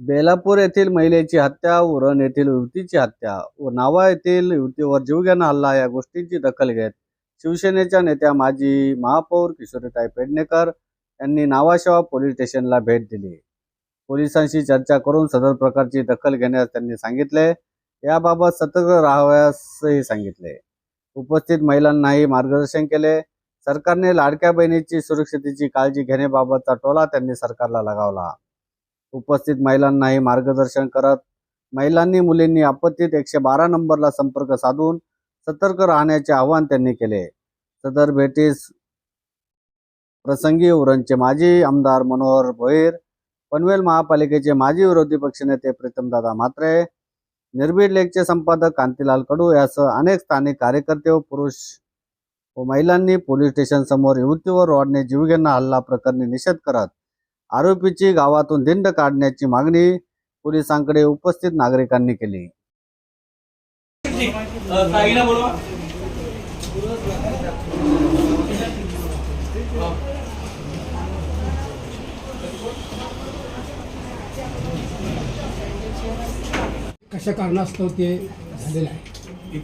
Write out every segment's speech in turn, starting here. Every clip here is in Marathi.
बेलापूर येथील महिलेची हत्या उरण येथील युवतीची हत्या व नावा येथील युवतीवर जीवघेणा हल्ला या गोष्टींची दखल घेत शिवसेनेच्या नेत्या माजी महापौर किशोरीताई पेडणेकर यांनी नावाशेवा पोलीस स्टेशनला भेट दिली. पोलिसांशी चर्चा करून सदर प्रकारची दखल घेण्यास त्यांनी सांगितले. याबाबत सतर्क राहाव्यासही सांगितले. उपस्थित महिलांनाही मार्गदर्शन केले. सरकारने लाडक्या बहिणीची सुरक्षितेची काळजी घेण्याबाबतचा टोला त्यांनी सरकारला लगावला. उपस्थित महिलांनाही मार्गदर्शन करत महिलांनी मुलींनी आपत्तीत एकशे बारा नंबरला संपर्क साधून सतर्क राहण्याचे आवाहन त्यांनी केले. सदर भेटीस प्रसंगी उरणचे माजी आमदार मनोहर भोईर पनवेल महापालिकेचे माजी विरोधी पक्षनेते प्रीतमदादा म्हात्रे निर्भीड लेखचे संपादक कांतीलाल कडू यासह अनेक स्थानिक कार्यकर्ते व पुरुष व महिलांनी पोलीस स्टेशन समोर युवतीवर रॉडने जीवघेणा हल्ला प्रकरणी निषेध करत आरोपीची गावातून धिंड काढण्याची मागणी पोलिसांकडे उपस्थित नागरिकांनी केली. कशा कारणास्तव ते झालेलं आहे?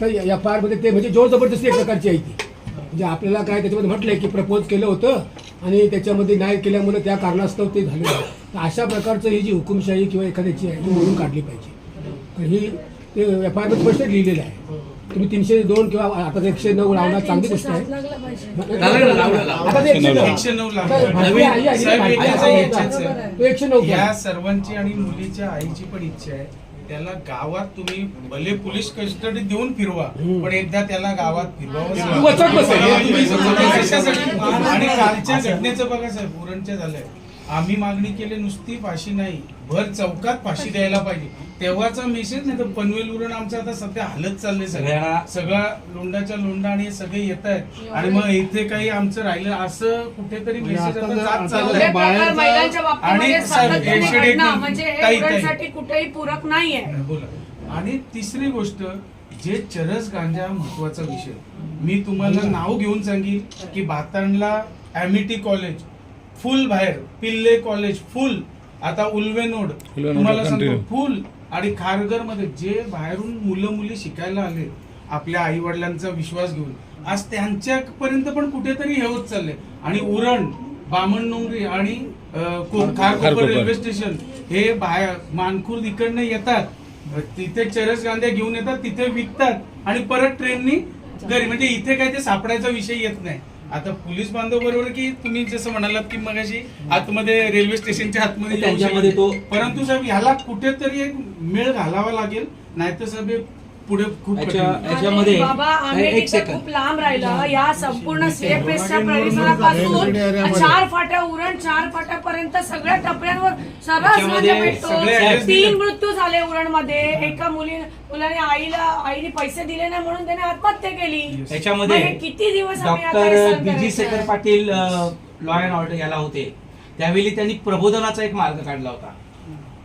तर या- या पारमध्ये ते म्हणजे जोर जबरदस्ती एक प्रकारची आहे ती. म्हणजे आपल्याला काय त्याच्यामध्ये म्हटलंय की प्रपोज केलं होतं आणि त्याच्यामध्ये नाही केल्यामुळे त्या कारणास्तव ते झालेलं आहे. तर अशा प्रकारचं ही जी हुकुमशाही किंवा एखाद्याची आहे ती मोडून काढली पाहिजे. तर ही ते एफ आय स्पष्ट लिहिलेलं आहे. तुम्ही तीनशे दोन किंवा आता एकशे नऊ लावणार चांगली गोष्ट आहे. एकशे नऊ. या सर्वांची आणि मुलीच्या आईची पण इच्छा आहे. त्याला गावात तुम्ही भले पोलीस कस्टडी देऊन फिरवा पण एकदा त्याला गावात. कशासाठी? आणि कालच्या घटनेचं बघा साहेब उरणच्या झालंय आम्ही मागणी केली नुसती फाशी नाही. भर चौकात फाशी द्यायला पाहिजे. तेव्हाचा मेसेज नाही तर पनवेल उरण आमचं आता सध्या हालत चाललंय सगळ्यांना- सगळं लोंडाच्या लोंडा आणि सगळे येत आहेत. आणि मग इथे काही आमचं राहिलं असं कुठेतरी मेसेज आता जात चाललंय. बाबतीमध्ये आणि. म्हणजे हे कुठेही पूरक नाहीये. बोला. आणि तिसरी गोष्ट जे चरस गांजा महत्त्वाचा विषय. मी तुम्हाला नाव घेऊन सांगेल की भातांडला अॅमिटी कॉलेज फुल बाहेर पिल्ले कॉलेज फुल. आता उल्वे नोड. तुम्हाला सांगतो फुल. आणि खारघरमध्ये जे बाहेरून मुलं मुली शिकायला आले आपल्या आई वडिलांचा विश्वास घेऊन आज त्यांच्यापर्यंत पण कुठेतरी हे होत चाललंय. आणि उरण बामण नोंगरी आणि खारकोपर रेल्वे स्टेशन हे बाहेर मानखुर्द इकडनं येतात. तिथे चरस गांध्या घेऊन येतात तिथे विकतात. आणि परत ट्रेननी घरी म्हणजे इथे काय ते सापडायचा विषय येत नाही. आता पोलीस बांधव बरोबर की तुम्ही जसं म्हणालात की मगाशी आतमध्ये रेल्वे स्टेशनच्या आतमध्ये त्यांच्यामध्ये. तो- परंतु साहेब ह्याला कुठेतरी एक मेळ घालावा लागेल नाहीतर साहेब पुढे खूप याच्या-. याच्यामध्ये बाबा आम्ही एक तिथं खूप लांब राहिलं. या संपूर्ण सीएफएसच्या परिसरापासून चार फाट्या उरण चार फाट्यापर्यंत सगळ्या त्याच्यामध्ये भेटतो. सगळे address तीन. मृत्यू झाले उरणमध्ये एका मुली मुलाने आईला आईने पैसे दिले नाही म्हणून त्याने आत्महत्या केली. याच्यामध्ये मग हे किती दिवस आम्ही आता हे डॉक्टर सहन करायचं? Shekhar Patil law and order याला होते. त्यावेळी त्यांनी प्रबोधनाचा एक मार्ग काढला होता.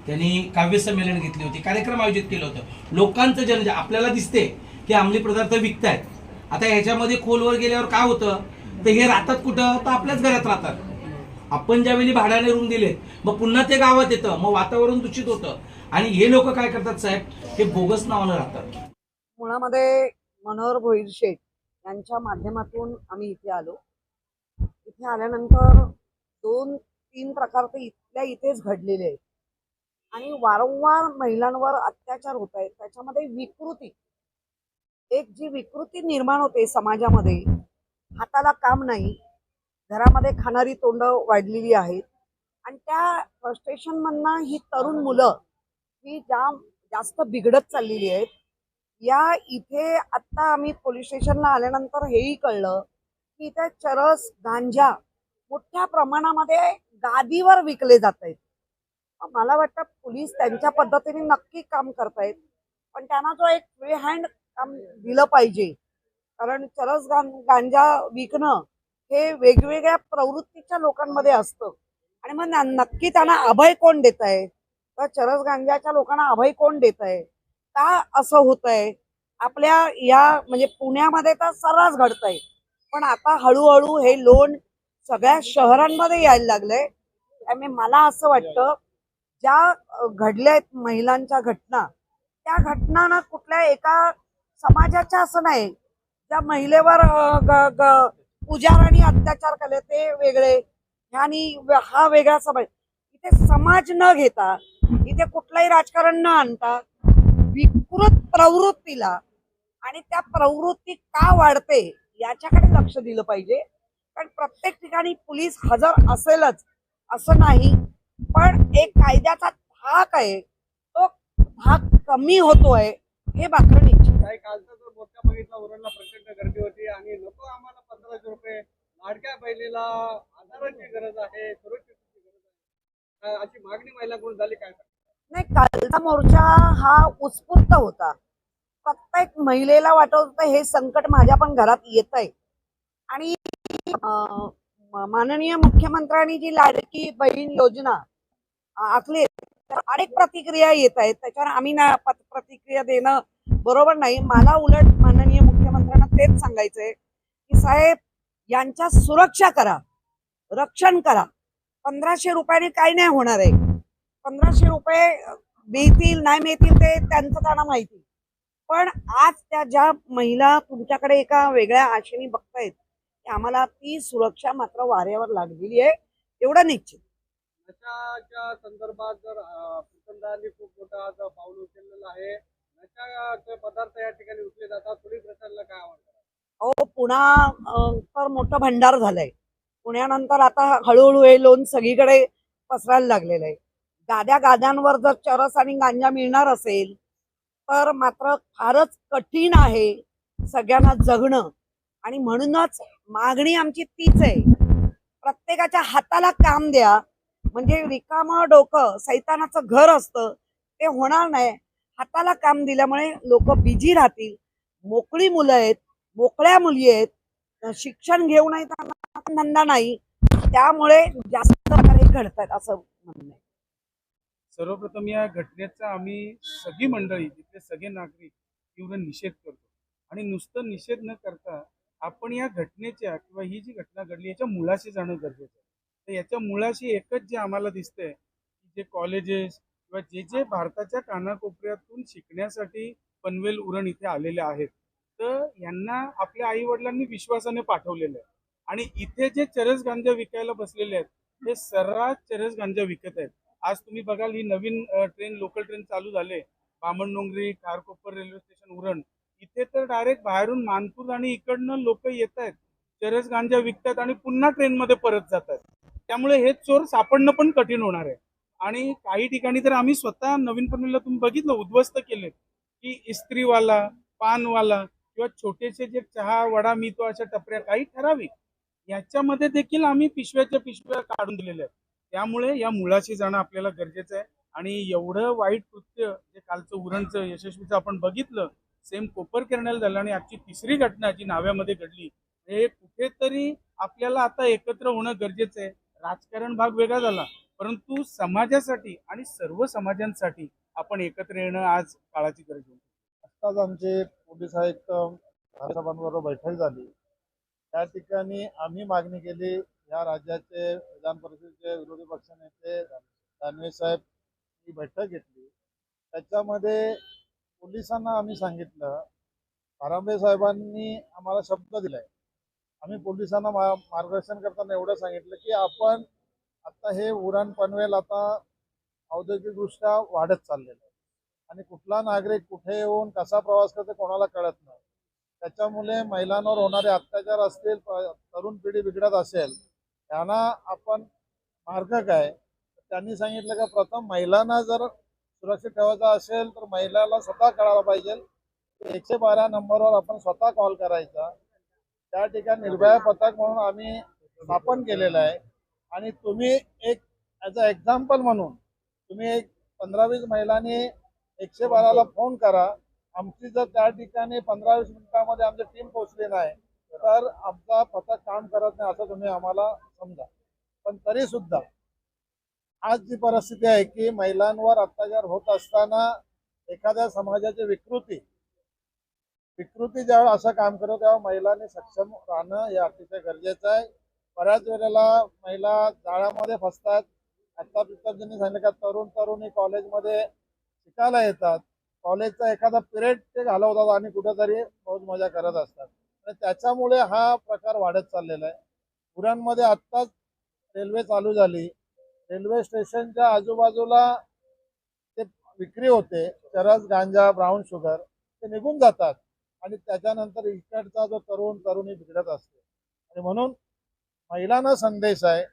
त्यांनी काव्य संमेलन घेतली होती कार्यक्रम आयोजित केलं होतं. लोकांचं जन म्हणजे आपल्याला दिसते की अंमली पदार्थ विकतायत. आता ह्याच्यामध्ये खोलवर गेल्यावर काय होतं? तर हे राहतात कुठं? तर आपल्याच घरात राहतात. आपण ज्यावेळी भाड्याने रूम दिले मग पुन्हा ते गावात येतं मग वातावरण दूषित होतं. आणि हे लोक काय करतात साहेब? हे बोगस नावानं राहतात. मुळामध्ये मनोहर भोईर शेठ यांच्या माध्यमातून आम्ही इथे आलो. इथे आल्यानंतर दोन तीन प्रकार तर इथल्या इथेच घडलेले आहेत. आणि वारंवार महिलांवर अत्याचार होत आहेत. त्याच्यामध्ये विकृती. एक जी विकृती निर्माण होते समाजामध्ये हाताला काम नाही घरामध्ये खाणारी तोंड वाढलेली आहेत. आणि त्या फ्रस्ट्रेशनमधनं ही तरुण मुलं ही जाम जास्त बिघडत चाललेली आहेत या इथे आत्ता आम्ही पोलीस स्टेशनला आल्यानंतर हेही कळलं की इथे चरस गांजा मोठ्या प्रमाणामध्ये गादीवर विकले जात आहेत. मला वाटतं पोलीस त्यांच्या पद्धतीने नक्की काम करतायत. पण त्यांना जो एक फ्री हँड काम दिलं पाहिजे. कारण चरस गां गांजा विकणं हे वेगवेगळ्या प्रवृत्तीच्या लोकांमध्ये असतं. आणि मग नक्की त्यांना अभय कोण देत आहे तर चरस गांजाच्या लोकांना अभय कोण देत आहे का असं होत आहे आपल्या या म्हणजे पुण्यामध्ये तर सर्रास घडतंय. पण आता हळूहळू हे लोन सगळ्या शहरांमध्ये यायला लागलंय. त्यामुळे मला असं वाटतं ज्या घडल्या आहेत महिलांच्या घटना त्या घटना ना कुठल्या एका समाजाच्या असं नाही. त्या महिलेवर अ, अत्याचार केले ते वेगळे. ह्यानी हा वेगळा समाज. इथे समाज न घेता इथे कुठलंही राजकारण न आणता विकृत प्रवृत्तीला आणि त्या प्रवृत्ती का वाढते याच्याकडे लक्ष दिलं पाहिजे. कारण प्रत्येक ठिकाणी पोलीस हजर असेलच असं नाही. पण एक कायद्याचा धाक आहे. तो धाक कमी होतोय हे मात्र निश्चित आहे. काही कालचा जर मोर्चा बघितला उरणला प्रचंड गर्दी होती आणि नको आम्हाला पंधराशे रुपये लाडक्या बहिणीला आधाराची गरज आहे सुरक्षिततेची गरज आहे. अशी मागणी महिलांकडून झाली काय नाही कालचा मोर्चा हा उत्स्फूर्त होता. प्रत्येक महिलेला वाटत होतं हे संकट माझ्या पण घरात येत आहे आणि माननीय मुख्यमंत्र्यांनी जी लाडकी बहीण योजना आखले. तर अनेक प्रतिक्रिया येत आहेत. त्याच्यावर आम्ही ना प्रतिक्रिया देणं बरोबर नाही. मला उलट माननीय मुख्यमंत्र्यांना तेच सांगायचंय की साहेब यांच्या सुरक्षा करा. रक्षण करा. पंधराशे रुपयाने काही नाही होणार आहे. पंधराशे रुपये मिळतील नाही मिळतील ते त्यांचं त्यांना माहिती. पण आज त्या ज्या महिला तुमच्याकडे एका वेगळ्या आशेने बघतायत की आम्हाला ती सुरक्षा मात्र वाऱ्यावर लागलेली आहे एवढं निश्चित. नशाच्या संदर्भात जर प्रचंडांनी खूप मोठा आज पाऊल उचललेलं आहे. नशाचे पदार्थ या ठिकाणी उचले जातात. पोलीस प्रशासनाला काय आवडतं अहो पुन्हा तर मोठं भंडार झालंय. पुण्यानंतर आता हळूहळू हे लोन सगळीकडे पसरायला लागलेलं आहे. गाद्या गाद्यांवर जर चरस आणि गांजा मिळणार असेल तर मात्र फारच कठीण आहे सगळ्यांना जगणं. आणि म्हणूनच मागणी आमची तीच आहे. प्रत्येकाच्या हाताला काम द्या. म्हणजे रिकामं डोकं सैतानाचं घर असतं ते होणार नाही. हाताला काम दिल्यामुळे लोक बिझी राहतील. मोकळी मुलं आहेत मोकळ्या मुली आहेत. शिक्षण घेऊ नाही धंदा नाही. त्यामुळे जास्त प्रकारे घडतात असं म्हणणं आहे. सर्वप्रथम या घटनेचा आम्ही सगळी मंडळी तिथले सगळे नागरिक तीव्र निषेध करतो. आणि नुसतं निषेध न करता आपण या घटनेच्या किंवा ही जी घटना घडली याच्या मुळाशी जाणं गरजेचं आहे. तर याच्या मुळाशी एकच जे आम्हाला दिसतंय जे कॉलेजेस किंवा जे जे भारताच्या कानाकोपऱ्यातून शिकण्यासाठी पनवेल उरण इथे आलेले आहेत तर यांना आपल्या आई वडिलांनी विश्वासाने पाठवलेलं आहे. आणि इथे जे चरस गांजा विकायला बसलेले आहेत ते सर्रास चरस गांजा विकत आहेत. आज तुम्ही बघाल ही नवीन ट्रेन लोकल ट्रेन चालू झाले. Bamandongri Kharkopar railway station Uran. इथे तर डायरेक्ट बाहेरून मानपूर आणि इकडनं लोक येत आहेत चरस गांजा विकतात आणि पुन्हा ट्रेनमध्ये परत जातात त्यामुळे हे चोर सापडणं पण कठीण होणार आहे. आणि काही ठिकाणी तर आम्ही स्वतः नवीन पनवेलला तुम्ही बघितलं उद्ध्वस्त केले की इस्त्रीवाला पानवाला किंवा छोटेसे जे चहा वडा मिळतो अशा टपऱ्या काही ठराविक. याच्यामध्ये देखील आम्ही पिशव्याच्या पिशव्या काढून दिलेल्या आहेत. त्यामुळे या मुळाशी जाणं आपल्याला गरजेचं आहे. आणि एवढं वाईट कृत्य जे कालचं उरणचं यशस्वीचं आपण बघितलं सेम कोपर करण्याला झालं आणि आजची तिसरी घटना जी नाव्यामध्ये घडली हे कुठेतरी आपल्याला आता एकत्र होणं गरजेचं आहे. राजकारण भाग वेगळा झाला. परंतु समाजासाठी आणि सर्व समाजांसाठी आपण एकत्र येणं आज काळाची गरज होती. आत्ताच आमचे पोलीस आयुक्त साहेबांबरोबर बैठक झाली. त्या ठिकाणी आम्ही मागणी केली या राज्याचे विधान परिषदेचे विरोधी पक्षनेते दानवे साहेब ही बैठक घेतली. त्याच्यामध्ये पोलिसांना आम्ही सांगितलं आरांबे साहेबांनी आम्हाला शब्द दिलाय. आम्ही पोलिसांना मा मार्गदर्शन करताना एवढं सांगितलं की आपण आता हे उरण पनवेल आता औद्योगिकदृष्ट्या वाढत चाललेलं आहे. आणि कुठला नागरिक कुठे येऊन कसा प्रवास करतो कोणाला कळत नाही. त्याच्यामुळे महिलांवर होणारे अत्याचार असतील तरुण पिढी बिघडत असेल त्यांना आपण मार्ग काय? त्यांनी सांगितलं का प्रथम महिलांना जर सुरक्षित ठेवायचा असेल तर महिलाला स्वतः कळायला पाहिजे. एकशे बारा नंबरवर आपण स्वतः कॉल करायचा. त्या ठिकाणी निर्भया पथक म्हणून आम्ही स्थापन केलेलं आहे. आणि तुम्ही एक ॲज अ एक्झाम्पल म्हणून तुम्ही एक पंधरा वीस महिलांनी एकशे बाराला फोन करा. आमची जर त्या ठिकाणी पंधरा वीस मिनिटामध्ये आमची टीम पोहोचली नाही तर आमचा पथक काम करत नाही असं तुम्ही आम्हाला समजा. पण तरी सुद्धा आज जी परिस्थिती आहे की महिलांवर अत्याचार होत असताना एखाद्या समाजाची विकृती विकृती ज्यावेळेला असं काम करतो तेव्हा महिलांनी सक्षम राहणं हे अतिशय गरजेचं आहे. बऱ्याच वेळेला महिला जाळ्यामध्ये फसतात. आता प्रतापजींनी सांगितलं का तरुण तरुणी कॉलेजमध्ये शिकायला येतात. कॉलेजचा एखादा पिरियड ते घालवतात आणि कुठेतरी मौज मजा करत असतात. आणि त्याच्यामुळे हा प्रकार वाढत चाललेला आहे. पुरांमध्ये आत्ताच रेल्वे चालू झाली. रेल्वे स्टेशनच्या आजूबाजूला ते विक्री होते चरस गांजा ब्राऊन शुगर ते निघून जातात. आणि त्याच्यानंतर इकडचा जो तरुण तरुणी बिघडत असते. आणि म्हणून महिलांना संदेश आहे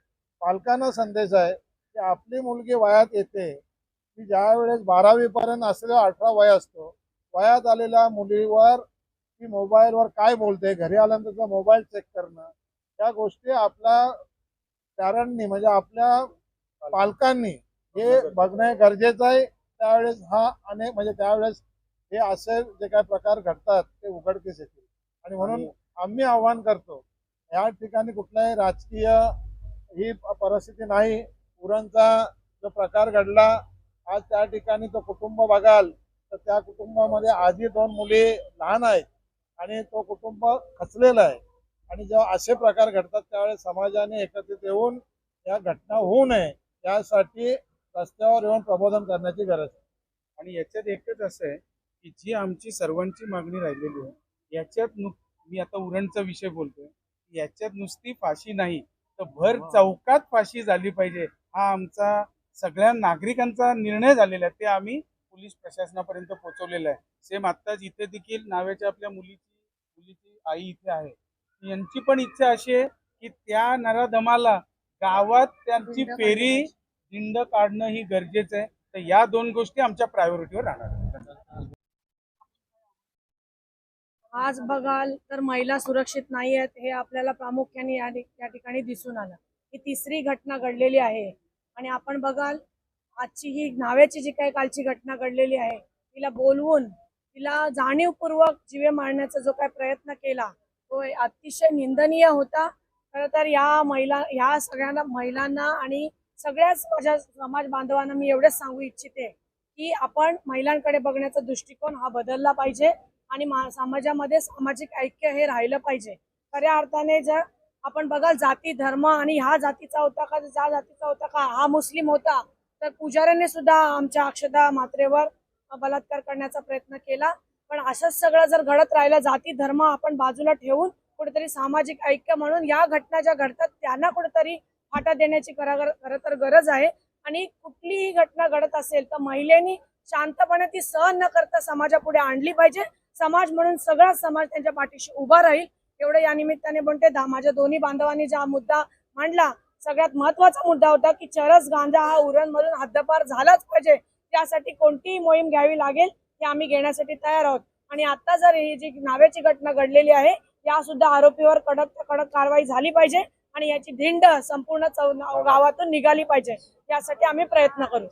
पालकांना संदेश आहे की आपली मुलगी वयात येते की ज्या वेळेस बारावीपर्यंत असलेला अठरा वय असतो वयात आलेल्या मुलीवर ती मोबाईलवर काय बोलते घरी आल्यानंतर तिचा मोबाईल चेक करणं या गोष्टी आपल्या पॅरंटनी म्हणजे आपल्या पालकांनी हे बघणं गरजेचं आहे. त्यावेळेस हा अनेक म्हणजे त्यावेळेस हे असे जे काही प्रकार घडतात ते उघडकीस येतील. आणि म्हणून आम्ही आव्हान करतो या ठिकाणी कुठलाही राजकीय ही परिस्थिती नाही. उरणचा जो प्रकार घडला आज त्या ठिकाणी तो कुटुंब बघाल तर त्या कुटुंबामध्ये आधी दोन मुली लहान आहेत आणि तो कुटुंब खचलेला आहे. आणि जेव्हा असे प्रकार घडतात त्यावेळेस समाजाने एकत्रित येऊन या घटना होऊ नये यासाठी रस्त्यावर येऊन प्रबोधन करण्याची गरज आहे. आणि याच्यात एकच असं आहे की जी आमची सर्वांची मागणी राहिलेली आहे याच्यात नु मी आता उरणचा विषय बोलतोय याच्यात नुसती फाशी नाही तर भर चौकात फाशी झाली पाहिजे हा आमचा सगळ्या नागरिकांचा निर्णय झालेला आहे ते आम्ही पोलीस प्रशासनापर्यंत पोहोचवलेला आहे. सेम आत्ताच इथे देखील नाव्याच्या आपल्या मुलीची मुलीची आई इथे आहे. यांची पण इच्छा अशी आहे की त्या नराधमाला गावात त्यांची फेरी दिंड काढणं ही गरजेचं आहे. तर या दोन गोष्टी आमच्या प्रायोरिटीवर राहणार आहेत. आज बघाल तर महिला सुरक्षित नाही आहेत हे आपल्याला प्रामुख्याने या या ठिकाणी दिसून आलं. ही तिसरी घटना घडलेली आहे. आणि आपण बघाल आजची ही नाव्याची जी काही कालची घटना घडलेली आहे तिला बोलवून तिला जाणीवपूर्वक जीवे मारण्याचा जो काही प्रयत्न केला तो अतिशय निंदनीय होता. खरं तर या महिला ह्या सगळ्यांना महिलांना आणि सगळ्याच माझ्या समाज बांधवांना मी एवढंच सांगू इच्छिते की आपण महिलांकडे बघण्याचा दृष्टिकोन हा बदलला पाहिजे. आणि समाजामध्ये सामाजिक ऐक्य हे राहिलं पाहिजे. खऱ्या अर्थाने जर आपण बघाल जाती धर्म आणि ह्या जातीचा होता का जा जातीचा होता का हा मुस्लिम होता तर पुजाऱ्याने सुद्धा आमच्या अक्षदा मात्रेवर बलात्कार करण्याचा प्रयत्न केला. पण असंच सगळं जर घडत राहिलं जाती धर्म आपण बाजूला ठेवून कुठेतरी सामाजिक ऐक्य म्हणून या घटना ज्या घडतात त्यांना कुठेतरी फाटा देण्याची खरं तर गरज आहे. आणि कुठलीही घटना घडत असेल तर महिलेनी शांतपणे ती सहन न करता समाजापुढे आणली पाहिजे. समाज म्हणून सगळा समाज त्यांच्या पाठीशी उभा राहील. एवढं या निमित्ताने म्हणते माझ्या दोन्ही बांधवांनी ज्या मुद्दा मांडला सगळ्यात महत्त्वाचा मुद्दा होता की चरस गांजा हा उरणमधून हद्दपार झालाच पाहिजे. त्यासाठी कोणतीही मोहीम घ्यावी लागेल हे आम्ही घेण्यासाठी तयार आहोत. आणि आता जर ही जी नावेची घटना घडलेली आहे या सुद्धा आरोपीवर कडक कडक कारवाई झाली पाहिजे आणि याची धिंड संपूर्ण चौ गावातून निघाली पाहिजे. यासाठी आम्ही प्रयत्न करू.